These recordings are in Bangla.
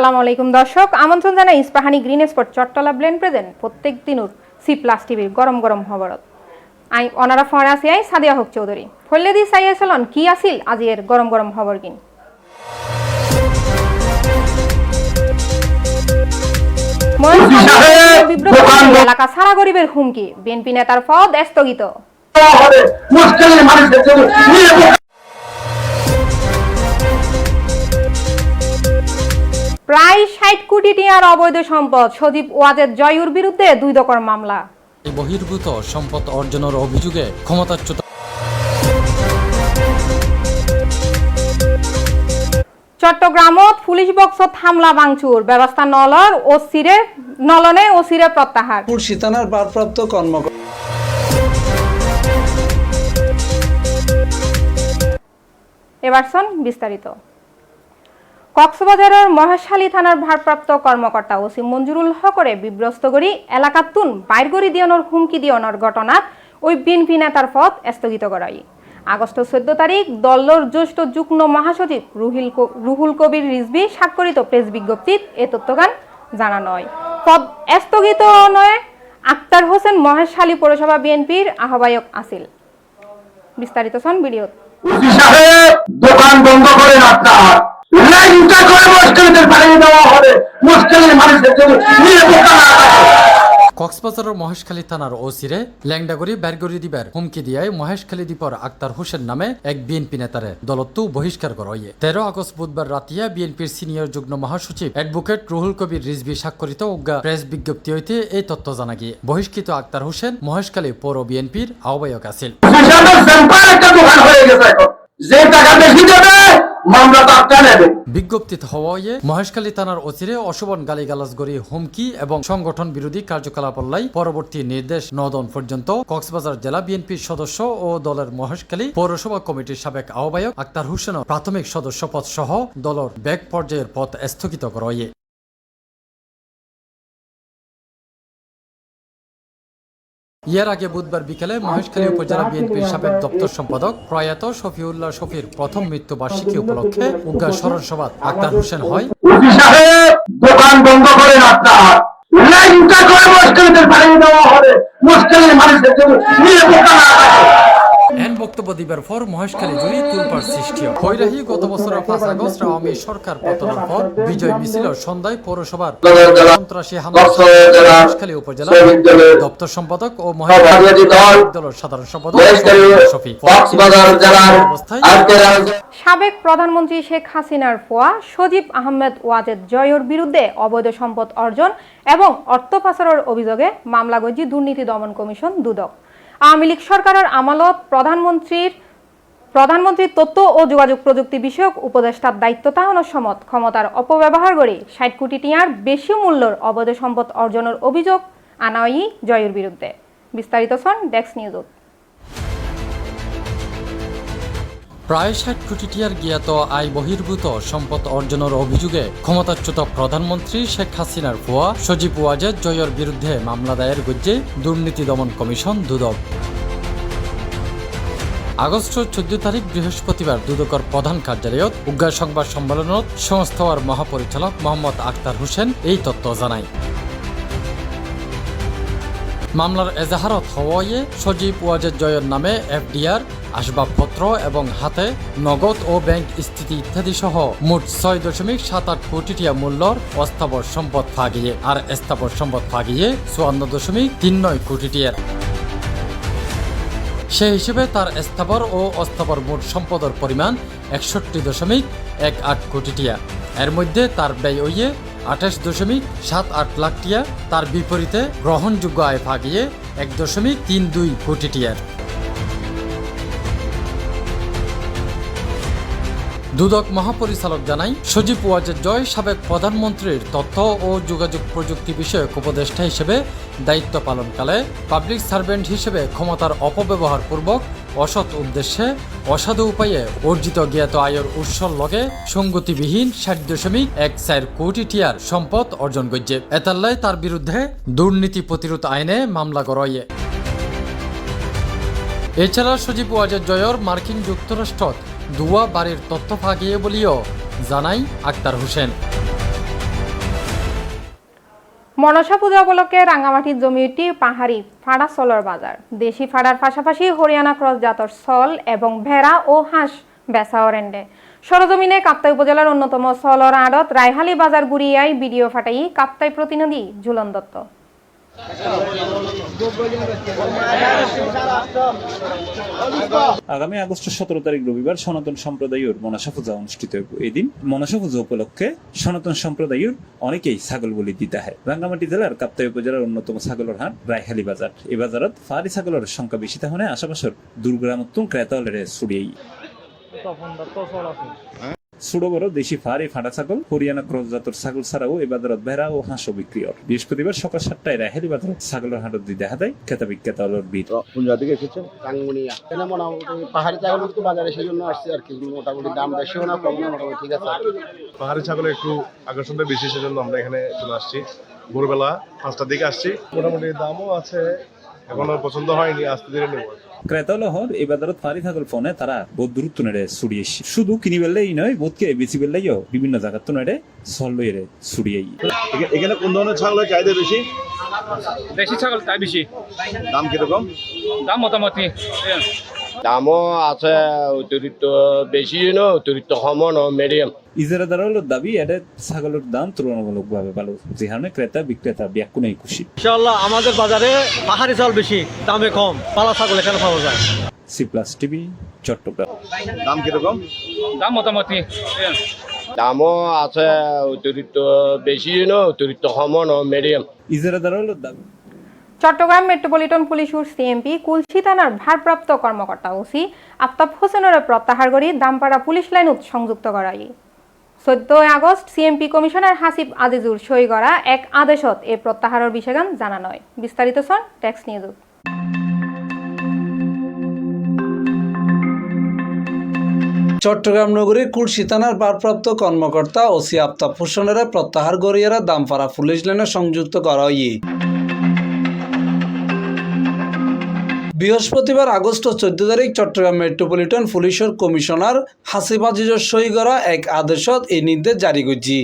আসসালামু আলাইকুম দর্শক। আমন্ত্রণ জানাই Ispahani Green Spot Chattala Blend present. প্রত্যেক দিনুর সি প্লাস টিভির গরম গরম খবরত। আই অনারা ফোন আসি আই সাদিয়া হক চৌধুরী। ফল্লে দি সাইয়া চলন কি আছিল আজিয়ের গরম গরম খবর কিন এলাকা সারা গরিবের হুমকি। বিএনপি নেতার পদ স্থগিত। প্রায় ষাট কোটি টিয়ার অবৈধ সম্পদ। সজীব ওয়াজেদ জয়ুর বিরুদ্ধে দুই দকর মামলা। বহির্ভূত সম্পদ অর্জনের অভিযোগে ক্ষমতাচ্যুত চট্টগ্রামত পুলিশ বক্সত হামলা ভাঙচুর। ব্যবস্থা নলর ও সিরে নলনে ও সিরে প্রত্যাহার। থানার ভারপ্রাপ্ত কর্মকর্তা এবার শোন বিস্তারিত। কক্সবাজারের মহেশখালী থানার ভারপ্রাপ্ত কর্মকর্তা ওসি মঞ্জুরুল হকরে বিব্রস্ত করি এলাকাতুন বাইরগরি দিয়নের হুমকি দিয়নের ঘটনাত ওই বিএনপি নেতার পদ স্থগিত করাই। আগস্ট চোদ্দ তারিখ দল্লর জ্যেষ্ঠ যুগ্ম মহাসচিব রুহিল রুহুল কবির রিজভি স্বাক্ষরিত প্রেস বিজ্ঞপ্তিত এ তথ্যগান জানা নয় পদ স্থগিত নয়, আক্তার হোসেন মহেশালী পৌরসভা বিএনপির আহ্বায়ক আছিল বিস্তারিত ওসি সাহেব দোকান বন্ধ করেন আপনার। লাইনটা করে পাঠিয়ে দেওয়া হবে। জন্য। কক্সবাজারের মহেশখালী থানার ওসিরে ল্যাংডাগরি ব্যারগরি দিবার হুমকি দিয়ায় মহেশখালী দ্বীপর আক্তার হোসেন নামে এক বিএনপি নেতারে দলত্তু বহিষ্কার করা হয় তেরো আগস্ট বুধবার রাতিয়া বিএনপির সিনিয়র যুগ্ম মহাসচিব অ্যাডভোকেট রুহুল কবির রিজভি স্বাক্ষরিত অজ্ঞা প্রেস বিজ্ঞপ্তি হইতে এই তথ্য জানা গিয়ে বহিষ্কৃত আক্তার হোসেন মহেশখালী পৌর বিএনপির আহ্বায়ক আছিল। এখন। যে টাকা বেশি দেবে বিজ্ঞপ্তিত হওয়ায় মহেশখালী থানার অচিরে অশোভন গালিগালাজ গড়ি হুমকি এবং সংগঠন বিরোধী কার্যকলাপ লাই পরবর্তী নির্দেশ নদন পর্যন্ত কক্সবাজার জেলা বিএনপির সদস্য ও দলের মহেশখালী পৌরসভা কমিটির সাবেক আহ্বায়ক আক্তার হোসেন প্রাথমিক সদস্য পদ সহ দলের ব্যাক পর্যায়ের পথ স্থগিত করা ইয়ার আগে বুধবার বিকেলে মহেশখালী উপজেলা বিএনপির সাবেক দপ্তর সম্পাদক প্রয়াত শফিউল্লাহ শফির প্রথম মৃত্যু বার্ষিকী উপলক্ষে উজ্ঞা স্মরণ সভা আক্তার হোসেন হয়। দোকান বন্ধ করেন আপনার লাইনটা করে মুসলিমদের পাঠিয়ে দেওয়া হবে। মুশকিলের জন্য। এন বক্তব্য দিবার পর মহেশখালী জুড়ে তুলপার সৃষ্টি গত বছরের পাঁচ আগস্ট আওয়ামী সরকার পতনের পর বিজয় মিছিল সন্ধ্যায় পৌরসভার সন্ত্রাসী হামলা মহেশখালী উপজেলা দপ্তর সম্পাদক ও মহেশখালী দলের সাধারণ সম্পাদক শফি সাবেক প্রধানমন্ত্রী শেখ হাসিনার ফোয়া সজীব আহমেদ ওয়াজেদ জয়র বিরুদ্ধে অবৈধ সম্পদ অর্জন এবং অর্থ পাচারের অভিযোগে মামলা গজি দুর্নীতি দমন কমিশন দুদক। আওয়ামী লীগ সরকারের আমালত প্রধানমন্ত্রীর প্রধানমন্ত্রীর তথ্য ও যোগাযোগ প্রযুক্তি বিষয়ক উপদেষ্টার দায়িত্ব তাহানোর সমত। ক্ষমতার অপব্যবহার করে ষাট কোটি টিয়ার বেশি মূল্যর অবৈধ সম্পদ অর্জনের অভিযোগ আনাই জয়ের বিরুদ্ধে। বিস্তারিত সন ডেক্স নিউজত প্রায় ষাট কোটি টিয়ার জ্ঞাত আয় বহির্ভূত সম্পদ অর্জনের অভিযোগে ক্ষমতাচ্যুত প্রধানমন্ত্রী শেখ হাসিনার ফুয়া সজীব ওয়াজেদ জয়ের বিরুদ্ধে মামলা দায়ের গজ্জে দুর্নীতি দমন কমিশন দুদক। আগস্ট চোদ্দ তারিখ বৃহস্পতিবার দুদকর প্রধান কার্যালয়ত উজ্ঞা সংবাদ সম্মেলনত সংস্থার মহাপরিচালক মোহাম্মদ আক্তার হোসেন এই তথ্য জানায়। মামলার এজাহারত হওয়ায় সজীব ওয়াজেদ জয়ের নামে এফডিআর আসবাবপত্র এবং হাতে নগদ ও ব্যাংক স্থিতি ইত্যাদি সহ মোট ছয় দশমিক সাত আট কোটি টিয়া মূল্যর অস্থাবর সম্পদ ফাগিয়ে, আর স্থাবর সম্পদ ফাগিয়ে চুয়ান্ন দশমিক তিন নয় কোটি টিয়ার সে হিসেবে তার স্থাবর ও অস্থাবর মোট সম্পদের পরিমাণ একষট্টি দশমিক এক আট কোটি টিয়া এর মধ্যে তার ব্যয় হইয়ে আঠাশ দশমিক সাত আট লাখ টিয়া। তার বিপরীতে গ্রহণযোগ্য আয় ভাগিয়ে এক দশমিক তিন দুই কোটি টিয়ার দুদক মহাপরিচালক জানাই, সজীব ওয়াজেদ জয় সাবেক প্রধানমন্ত্রীর তথ্য ও যোগাযোগ প্রযুক্তি বিষয়ক উপদেষ্টা হিসেবে দায়িত্ব পালনকালে পাবলিক সার্ভেন্ট হিসেবে ক্ষমতার অপব্যবহার পূর্বক অসৎ উদ্দেশ্যে অসাধু উপায়ে অর্জিত জ্ঞাত আয়ের উৎসর লগে সঙ্গতিবিহীন ষাট দশমিক এক চার কোটি টিয়ার সম্পদ অর্জন করছে এতাল্লাই তার বিরুদ্ধে দুর্নীতি প্রতিরোধ আইনে মামলা গড়াইয়ে। এছাড়া সজীব ওয়াজেদ জয়র মার্কিন যুক্তরাষ্ট্রত দুয়া বাড়ির তথ্য ফাঁকিয়ে বলিও জানাই আক্তার হোসেন। মনসা পূজা উপলক্ষে রাঙ্গামাটির জমিটি পাহাড়ি ফাড়া সলর বাজার। দেশি ফাড়ার পাশাপাশি হরিয়ানা ক্রস জাতর সল এবং ভেড়া ও হাঁস বেসা অরেন্ডে সরজমিনে কাপ্তাই উপজেলার অন্যতম সলর আড়ত রায়হালি বাজার গুড়িয়ায় বিডিও ফাটাই কাপ্তাই প্রতিনিধি ঝুলন দত্ত। আগামী আগস্ট সতেরো তারিখ রবিবার সনাতন সম্প্রদায়ের মনসা পূজা অনুষ্ঠিত হইব এই দিন। মনসা পূজা উপলক্ষে সনাতন সম্প্রদায়ের অনেকেই ছাগল বলি দিতে হয়। রাঙ্গামাটি জেলার কাপ্তাই উপজেলার অন্যতম ছাগলের হাট রায়হালি বাজার। এই বাজারত ফারি ছাগলের সংখ্যা বেশি তাহলে আশেপাশের দুর্গ্রামত্তুম ক্রেতালের ছড়িয়েই ছোট বড় দেশি ফার এই ফাঁটা ছাগল হরিয়ানা ক্রস জাতর ছাগল ছাড়াও এই বাজারত ভেড়া ও হাঁসও বিক্রি হয়। বৃহস্পতিবার সকাল সাতটায় রাহেলি বাজারত ছাগলের হাটত দিয়ে দেখা যায় ক্রেতা বিক্রেতা হলোর ভিড়। কোন থেকে এসেছেন? টাঙ্গুনিয়া। মোটামুটি পাহাড়ি ছাগল তো বাজারে সেই জন্য আসছে আর কি। মোটামুটি দাম বেশিও না কম না মোটামুটি ঠিক আছে পাহাড়ি ছাগলের একটু আকর্ষণটা বেশি সেজন্য আমরা এখানে চলে আসছি। ভোরবেলা পাঁচটার দিকে আসছি। মোটামুটি দামও আছে এখনও পছন্দ হয়নি আস্তে ধীরে নেব ক্রেতা হর এই বাজারত ফারি ছাগল ফোনে তারা বহুত দূরত্ব নেড়ে ছড়িয়েছি শুধু কিনি বেললেই নয় বোধকে বেশি বেললেইও বিভিন্ন জায়গার তো নেড়ে সল লইরে ছড়িয়েই। এখানে কোন ধরনের ছাগলের চাহিদা বেশি? দেশি ছাগল তাই বেশি। দাম কীরকম? দাম মোটামুটি। দামও আছে অতিরিক্ত বেশি না অতিরিক্ত কমও না মিডিয়াম ইজারাদারের দাবি এটা ছাগলের দাম তুলনামূলকভাবে ভালো। যে কারণে ক্রেতা বিক্রেতা ব্যাকুনেই খুশি। ইনশাআল্লাহ আমাদের বাজারে পাহাড়ি চাল বেশি দামে কম। পালা ছাগল এখানে পাওয়া যায়। C Plus TV Chittagong. দাম কীরকম? দাম মোটামুটি। দামও আছে অতিরিক্ত বেশি না অতিরিক্ত কমও না মিডিয়াম ইজারাদারের দাবি চট্টগ্রাম মেট্রোপলিটন পুলিশের সিএমপি কুলসি থানার ভারপ্রাপ্ত কর্মকর্তা ওসি আফতাব হোসেনের প্রত্যাহার করি দামপাড়া পুলিশ লাইনত সংযুক্ত করাই চোদ্দই August CMP commissioner Hasib Azizur সই করা এক আদেশত এই প্রত্যাহারের বিষয়গান জানা নয়। বিস্তারিত সন ট্যাক্স নিউজত চট্টগ্রাম নগরীর কুলসি থানার ভারপ্রাপ্ত কর্মকর্তা ওসি আফতাব হোসেনের প্রত্যাহার গড়িয়ারা দামপাড়া পুলিশ লাইনে সংযুক্ত করা হয় বৃহস্পতিবার আগস্ট চোদ্দ তারিখ চট্টগ্রাম মেট্রোপলিটন পুলিশের কমিশনার হাসিব আজিজর সই করা এক আদেশত এই নির্দেশ জারি করছি।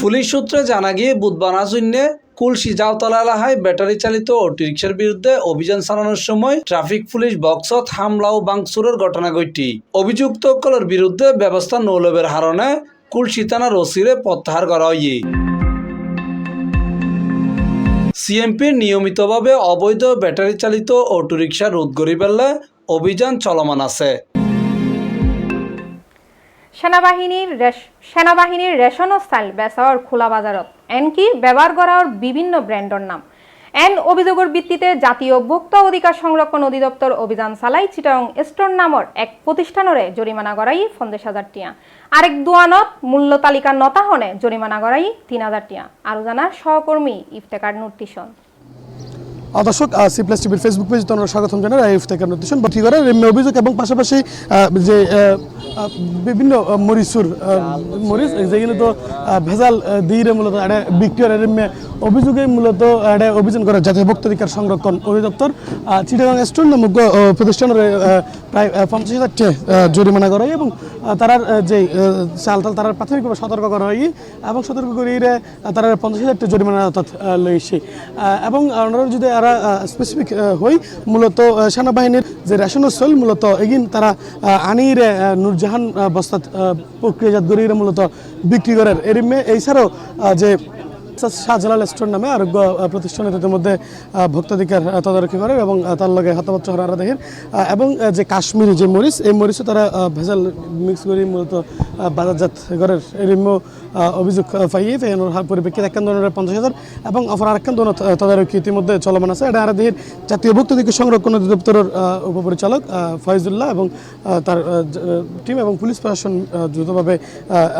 পুলিশ সূত্রে জানা গিয়ে বুধবার আসুন্নে কুলসি জাওতলা এলাকায় ব্যাটারি চালিত অটোরিকশার বিরুদ্ধে অভিযান চালানোর সময় ট্রাফিক পুলিশ বক্সত হামলা ও বাংসুরের ঘটনা ঘটি। অভিযুক্ত সকলের বিরুদ্ধে ব্যবস্থা নৌলভের হারণে কুলসি থানার ওসিরে প্রত্যাহার করা হয় সিএমপির নিয়মিতভাবে অবৈধ ব্যাটারি চালিত অটোরিকশা রোধ করি পেলে অভিযান চলমান আছে। সেনাবাহিনীর রেশন ও স্টাইল বেচাওয়ার খোলা বাজারত। এনকি ব্যবহার করার বিভিন্ন ব্র্যান্ডর নাম। এন অভিযোগের ভিত্তিতে জাতীয় ভোক্তা অধিকার সংরক্ষণ অধিদপ্তর অভিযান চালাই চিটাং স্টোর নামর এক প্রতিষ্ঠানরে জরিমানা গড়াই পঞ্চাশ হাজার টিয়া। আরেক দোয়ানত মূল্য তালিকা নতাহনে জরিমানা গড়াই তিন হাজার টিয়া। আরও জানা সহকর্মী ইফতেকার আহ, দর্শক সি প্লাস টিভির ফেসবুক পেজ তোমরা স্বাগতম জানাই। আইএফ থেকে নোটিশন করে রেমে অভিযোগ এবং পাশাপাশি যে বিভিন্ন মরিচুর মরিচ যেগুলো তো ভেজাল দিয়ে মূলত এটা বিক্রি করে রেমে অভিযোগে মূলত এটা অভিযান করে জাতীয় ভোক্তাধিকার সংরক্ষণ অধিদপ্তর। চিটাগাং স্টোর নামক প্রতিষ্ঠানের প্রায় পঞ্চাশ হাজার টাকা, জরিমানা করা এবং তারার যে চাল তাল তারা প্রাথমিকভাবে সতর্ক করা হয় এবং সতর্ক করিয়ে তারা পঞ্চাশ হাজার টাকা জরিমানা অর্থাৎ লইছে। এবং ওনারা যদি এরা স্পেসিফিক হই মূলত সেনাবাহিনীর যে রেশন সেল মূলত এগিন তারা আনির নূরজাহান আহ, প্রক্রিয়াজাত গরিয়ে মূলত বিক্রি করার এরিমে এছাড়াও যে শাহজালাল স্টোর নামে আরোগ্য আহ, প্রতিষ্ঠানের মধ্যে ভোক্তাধিকার তদারকি করে এবং তার লগে হতবাচ্চ হরারা দেখেন এবং যে কাশ্মীরি যে মরিচ এই মরিচও তারা ভেজাল মিক্স করে মূলত বাজারজাত করার এরিমও অভিযোগ পাইয়ে ফেনোর পরিপ্রেক্ষিতে একখান ধরনের পঞ্চাশ হাজার এবং অপর আরেকখান ধরনের তদারকি ইতিমধ্যে চলমান আছে। এটা আর দেখেন জাতীয় ভোক্তাধিকার সংরক্ষণ অধিদপ্তরের উপপরিচালক ফয়জুল্লাহ এবং তার টিম এবং পুলিশ প্রশাসন দ্রুতভাবে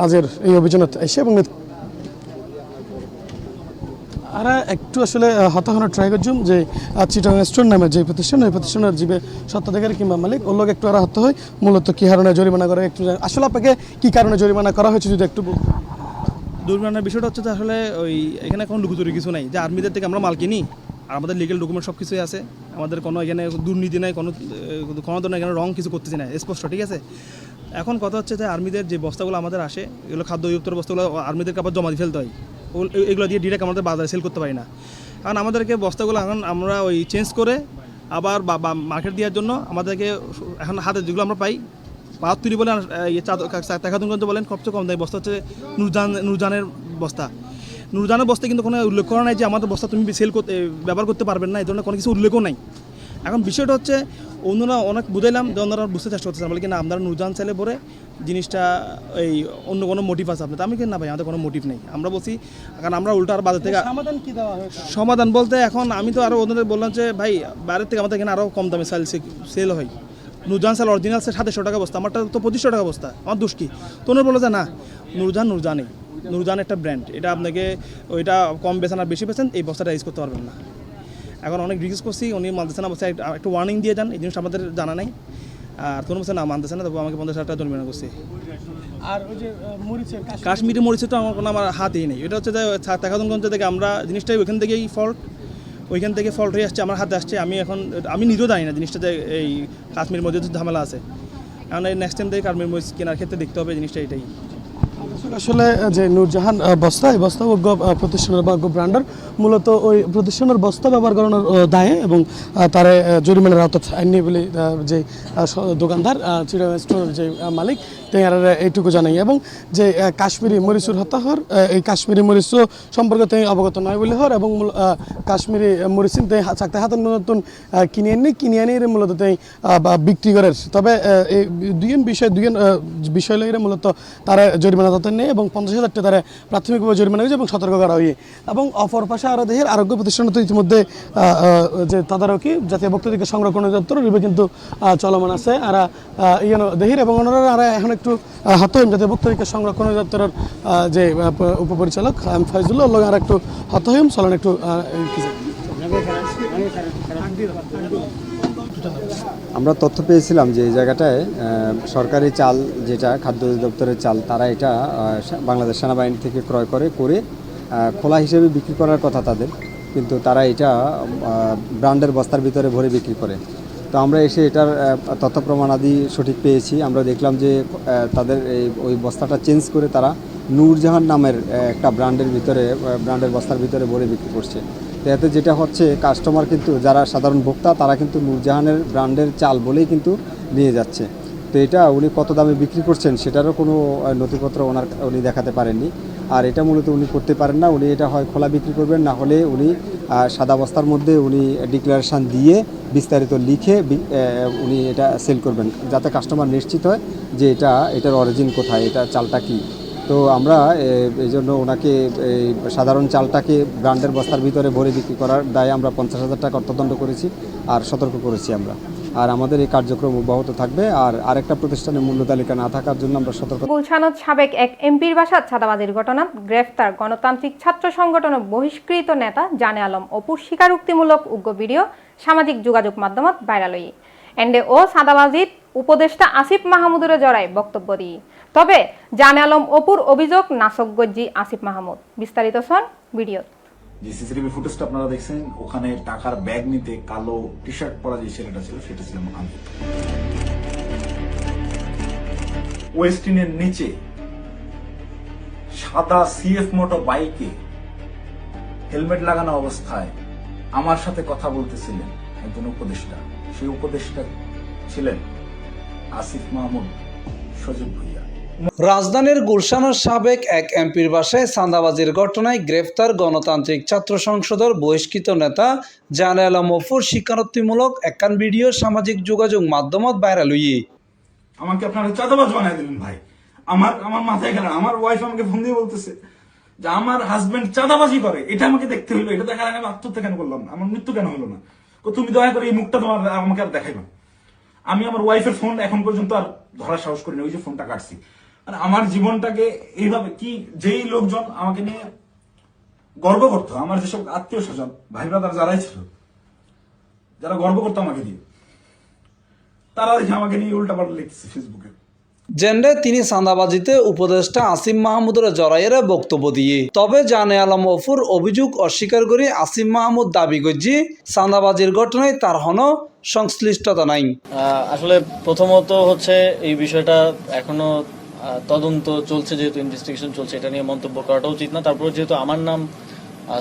আজের এই অভিযানত এসে এবং আর একটু আসলে আহ, হতাহনের ট্রাই করছুম যে চিটং স্টোর নামে যে প্রতিষ্ঠান ওই প্রতিষ্ঠানের জীবে সত্ত্বাধিকারী কিংবা মালিক ওর লোক একটু আর হত্যা হয়। মূলত কী কারণে জরিমানা করা একটু আসলে আপনাকে কী কারণে জরিমানা করা হয়েছে যদি একটু। দুর্ঘটনার বিষয়টা হচ্ছে আসলে ওই এখানে কোনো লুকুচুরি কিছু নাই। যে আর্মিদের থেকে আমরা মাল কিনি আর আমাদের লিগেল ডকুমেন্ট সব কিছুই আছে। আমাদের কোনো এখানে দুর্নীতি নাই কোনো কোনো ধরনের এখানে রং কিছু করতেছি না স্পষ্ট ঠিক আছে? এখন কথা হচ্ছে যে আর্মিদের যে বস্তাগুলো আমাদের আসে এগুলো খাদ্য অধিদপ্তরের বস্তাগুলো আর্মিদেরকে আবার জমা দিয়ে ফেলতে হয়। এগুলো দিয়ে ডিরেক্ট আমাদের বাজারে সেল করতে পারি না। কারণ আমাদেরকে বস্তাগুলো এখন আমরা ওই চেঞ্জ করে আবার মার্কেট দেওয়ার জন্য আমাদেরকে এখন হাতে যেগুলো আমরা পাই, বাহাত্তরি বলে টাকাদুনগঞ্জ বলেন, সবচেয়ে কম দেয় বস্তা হচ্ছে নুরজান নুরজানের বস্তা। নুরজানের বস্তা কিন্তু কোনো উল্লেখ করা নাই যে আমাদের বস্তা তুমি সেল করতে ব্যবহার করতে পারবেন না, এই ধরনের কোনো কিছু উল্লেখও নাই। এখন বিষয়টা হচ্ছে অন্যরা অনেক বুঝাইলাম যে অন্যরা বুঝতে চেষ্টা করতেছে বলে কি না আপনারা নুরজান চাইলে পরে জিনিসটা এই অন্য কোনো মোটিভ আছে আপনার আমি কি না ভাই আমাদের কোনো মোটিভ নেই। আমরা বলছি কারণ আমরা উল্টো আর বাজার থেকে সমাধান কি দেওয়া সমাধান বলতে এখন আমি তো আরও ওদের বললাম যে ভাই বাইরের থেকে আমাদের এখানে আরও কম দামে সেল সেল হয়। নুরজান সাল অরিজিনাল সে সাতশো টাকা বস্তা আমারটা তো পঁচিশশো টাকা বস্তা আমার দুষ কি? তো ওনার বলল যে না নুরজান নুরজানই নুরজান একটা ব্র্যান্ড এটা আপনাকে ওইটা কম বেছেন আর বেশি বেছেন এই বস্তাটা ইউজ করতে পারবেন না। এখন অনেক রিকোয়েস্ট করছি উনি মানতেছে না বলছে একটু ওয়ার্নিং দিয়ে যান এই জিনিসটা আমাদের জানা নাই। আর তোর বলছে না মানতেছে না তবু আমাকে পঞ্চাশ হাজার টাকা জরিমানা করছে। আর ওই যে মরিচের কাশ কাশ্মীরি মরিচে তো আমার কোনো আমার হাতেই নেই। এটা হচ্ছে যে টাকাদনগঞ্জ থেকে আমরা জিনিসটাই ওইখান থেকেই ফল্ট ওইখান থেকে ফল্ট হয়ে আসছে আমার হাতে আসছে আমি এখন আমি নিজেও জানি না জিনিসটা যে এই কাশ্মীর মধ্যে ঝামেলা আছে। কারণ এই নেক্সট টাইম থেকে কাশ্মীর মরিচ কেনার ক্ষেত্রে দেখতে হবে জিনিসটা এটাই। আসলে যে নূরজাহান বস্তা এই বস্তা অজ্ঞ প্রতিষ্ঠানের বা অজ্ঞ ব্র্যান্ডের মূলত ওই প্রতিষ্ঠানের বস্তা ব্যবহার করানোর দায়ে এবং তার জরিমানার আওতা আইনি বলে যে দোকানদার চিরা স্টোর যে আহ, তার এইটুকু জানাই। এবং যে কাশ্মীরি মরিচুর হত্যা হর এই কাশ্মীরি মরিচ সম্পর্কে তিনি অবগত নয় বলে হর এবং কাশ্মীরি মরিচ তিনি চাকতে হাতের নতুন কিনে আনি কিনে এর মূলত বা, বিক্রি করে। তবে এই দুইজন বিষয় দুইজন বিষয় লইরে মূলত তারা জরিমানা তথ্য নেই এবং পঞ্চাশ হাজার টাকা তারা প্রাথমিকভাবে জরিমানা হয়েছে এবং সতর্ক করা হয়ে এবং অপর পাশে আরও দেহের আরোগ্য প্রতিষ্ঠান তো ইতিমধ্যে যে তদারকি, জাতীয় ভক্ত থেকে সংরক্ষণ দপ্তর রূপে কিন্তু চলমান আছে। আর ইয়েন দেহির এবং ওনারা আর এখন একটু হাত হইম জাতীয় ভক্ত থেকে সংরক্ষণ দপ্তরের আহ, যে উপপরিচালক এম ফয়জুল্লাহ লোক আর একটু হাত হইম চলেন একটু আমরা তথ্য পেয়েছিলাম যে এই জায়গাটায় সরকারি চাল যেটা খাদ্য অধিদপ্তরের চাল তারা এটা বাংলাদেশ সেনাবাহিনী থেকে ক্রয় করে করে খোলা হিসেবে বিক্রি করার কথা তাদের। কিন্তু তারা এটা ব্র্যান্ডের বস্তার ভিতরে ভরে বিক্রি করে। তো আমরা এসে এটার তথ্য প্রমাণাদি সঠিক পেয়েছি। আমরা দেখলাম যে তাদের ওই বস্তাটা চেঞ্জ করে তারা নূরজাহান নামের একটা ব্র্যান্ডের ভিতরে ব্র্যান্ডের বস্তার ভিতরে ভরে বিক্রি করছে। তো এতে যেটা হচ্ছে কাস্টমার কিন্তু, যারা সাধারণ ভোক্তা, তারা কিন্তু নূরজাহানের ব্র্যান্ডের চাল বলেই কিন্তু নিয়ে যাচ্ছে। তো এটা উনি কত দামে বিক্রি করছেন, সেটারও কোনো নথিপত্র ওনার, উনি দেখাতে পারেননি। আর এটা মূলত উনি করতে পারেন না। উনি এটা হয় খোলা বিক্রি করবেন, না হলে উনি সাদা বস্তার মধ্যে উনি ডিক্লারেশান দিয়ে বিস্তারিত লিখে উনি এটা সেল করবেন। যাতে কাস্টমার নিশ্চিত হয় যে এটা, এটার অরিজিন কোথায়, এটা চালটা কী। তো আমরা এই জন্য ওনাকে, এই সাধারণ চালটাকে ব্র্যান্ডের বস্তার ভিতরে ভরে বিক্রি করার দায়ে আমরা পঞ্চাশ হাজার টাকা অর্থদণ্ড করেছি আর সতর্ক করেছি আমরা। আর আমাদের এই কার্যক্রম অব্যাহত থাকবে আর আরেকটা প্রতিষ্ঠানের মূল্য তালিকা না থাকার জন্য আমরা সতর্ক গুলশানত সাবেক এক এমপির বাসাত ছাদাবাজির ঘটনা গ্রেফতার গণতান্ত্রিক ছাত্র সংগঠন ও বহিষ্কৃত নেতা জানে আলম অপুর স্বীকারোক্তিমূলক উগ্র ভিডিও সামাজিক যোগাযোগ মাধ্যমত ভাইরাল এন্ডে ও সাদাবাজিত উপদেষ্টা আসিফ মাহমুদুরে জড়ায় বক্তব্য দিই। তবে জানে আলম অপুর অভিযোগ নাসক গজ্জি আসিফ মাহমুদ। বিস্তারিত শোন ভিডিও যে সিসিটিভি ফুটেজটা আপনারা দেখছেন। ওখানে টাকার ব্যাগ নিতে কালো টি শার্ট পরা যে ছেলেটা ছিল, সেটা ছিলাম আমি ওয়েস্টিনের নিচে সাদা সিএফ মোটো বাইকে হেলমেট লাগানো অবস্থায় আমার সাথে কথা বলতেছিলেন একজন উপদেষ্টা। সেই উপদেষ্টা ছিলেন আসিফ মাহমুদ সজীব ভুইয়া। রাজধানীর গুলশানের সাবেক এক এমপির বাসায় চাঁদাবাজির ঘটনায় গ্রেফতার গণতান্ত্রিক ছাত্র সংসদের বহিষ্কৃত নেতা জানে আলম মফুর স্বীকারোক্তিমূলক একখান ভিডিও সামাজিক যোগাযোগ মাধ্যমত ভাইরাল হইয়ে। আমাকে আপনারা চাঁদাবাজ বানাই দিলেন ভাই। আমার আমার মাথায় গেল আমার ওয়াইফ আমাকে ফোন দিয়ে বলতেছে যে আমার হাজবেন্ড চাঁদাবাজি করে। এটা আমাকে দেখতে হলো এটা দেখার আমি আত্মহত্যা কেন করলাম না? আমার মৃত্যু কেন হলো না? তুমি দয়া করে এই মুখটা তোমার, আমাকে আর দেখাইবা আমি আমার ওয়াইফের ফোন এখন পর্যন্ত আর ধরার সাহস করিনি ওই যে ফোনটা কাটছি। মানে আমার জীবনটাকে এইভাবে কি যেই লোকজন আমাকে নিয়ে গর্ব করতো আমার যেসব আত্মীয় স্বজন ভাই ব্রাদার যারাই ছিল যারা গর্ব করতো আমাকে দিয়ে তারা দেখে আমাকে নিয়ে উল্টা পাল্টা লিখতেছে ফেসবুকে। জেন্ডে তিনি চাঁদাবাজিতে উপদেষ্টা আসিম মাহমুদের জড়াইয়ের বক্তব্য দিয়ে তবে জানে আলম অফুর অভিযোগ অস্বীকার করে আসিম মাহমুদ দাবি করছি চাঁদাবাজির ঘটনায় তার হন সংশ্লিষ্টতা নাই। আহ, আসলে প্রথমত হচ্ছে এই বিষয়টা এখনও তদন্ত চলছে যেহেতু ইনভেস্টিগেশন চলছে এটা নিয়ে মন্তব্য করাটা উচিত না। তারপর যেহেতু আমার নাম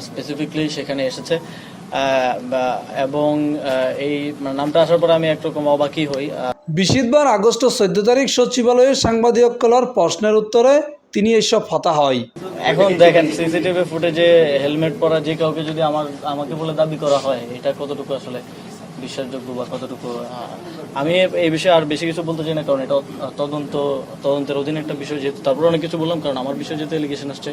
স্পেসিফিকলি সেখানে এসেছে এবং এই নামটা আসার পরে আমি একরকম অবাকই হই। আহ, বিশিতবার আগস্ট চোদ্দ তারিখ সচিবালয়ে সাংবাদিককলার প্রশ্নের উত্তরে তিনি এসব হতা হয়। এখন দেখেন সিসিটিভি ফুটেজে হেলমেট পরা যে কাউকে যদি আমার আমাকে বলে দাবি করা হয় এটা কতটুকু আসলে? বিশ্বাসযোগ্য বা কতটুকু আমি এই বিষয়ে আর বেশি কিছু বলতে চাই না কারণ এটা তদন্ত তদন্তের অধীনে একটা বিষয় যেহেতু তারপর অনেক কিছু বললাম কারণ আমার বিষয়ে যেহেতু এলিগেশন আসছে।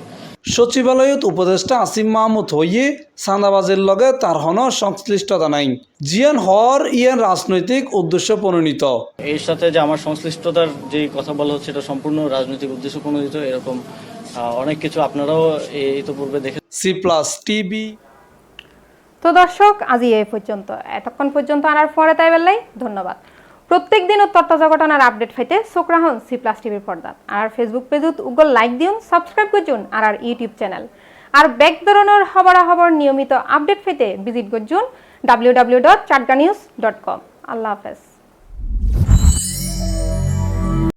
সচিবালয়ত উপদেষ্টা আসিম মাহমুদ হইয়ে চাঁদাবাজের লগে তার হন সংশ্লিষ্টতা নাই। জিয়ান হর ইয়ান রাজনৈতিক উদ্দেশ্য প্রণীত এর সাথে যে আমার সংশ্লিষ্টতার যে কথা বলা হচ্ছে এটা সম্পূর্ণ রাজনৈতিক উদ্দেশ্য প্রণোদিত এরকম অনেক কিছু আপনারাও ইতিপূর্বে দেখে সি প্লাস টিভি তো দর্শক আজি এই পর্যন্ত। এতক্ষণ পর্যন্ত আনার পরে তাই বেলাই ধন্যবাদ। প্রত্যেক দিন তথ্য জগটনার আপডেট পাইতে চোখ রাখুন সি প্লাস টিভির পর্দাত আর ফেসবুক পেজত উগল লাইক দিন সাবস্ক্রাইব করুন আর আর ইউটিউব চ্যানেল আর ব্যাক ধরনের খবরাখবর নিয়মিত আপডেট পেতে ভিজিট করুন W W dot Chatga news dot com আল্লাহ হাফেজ।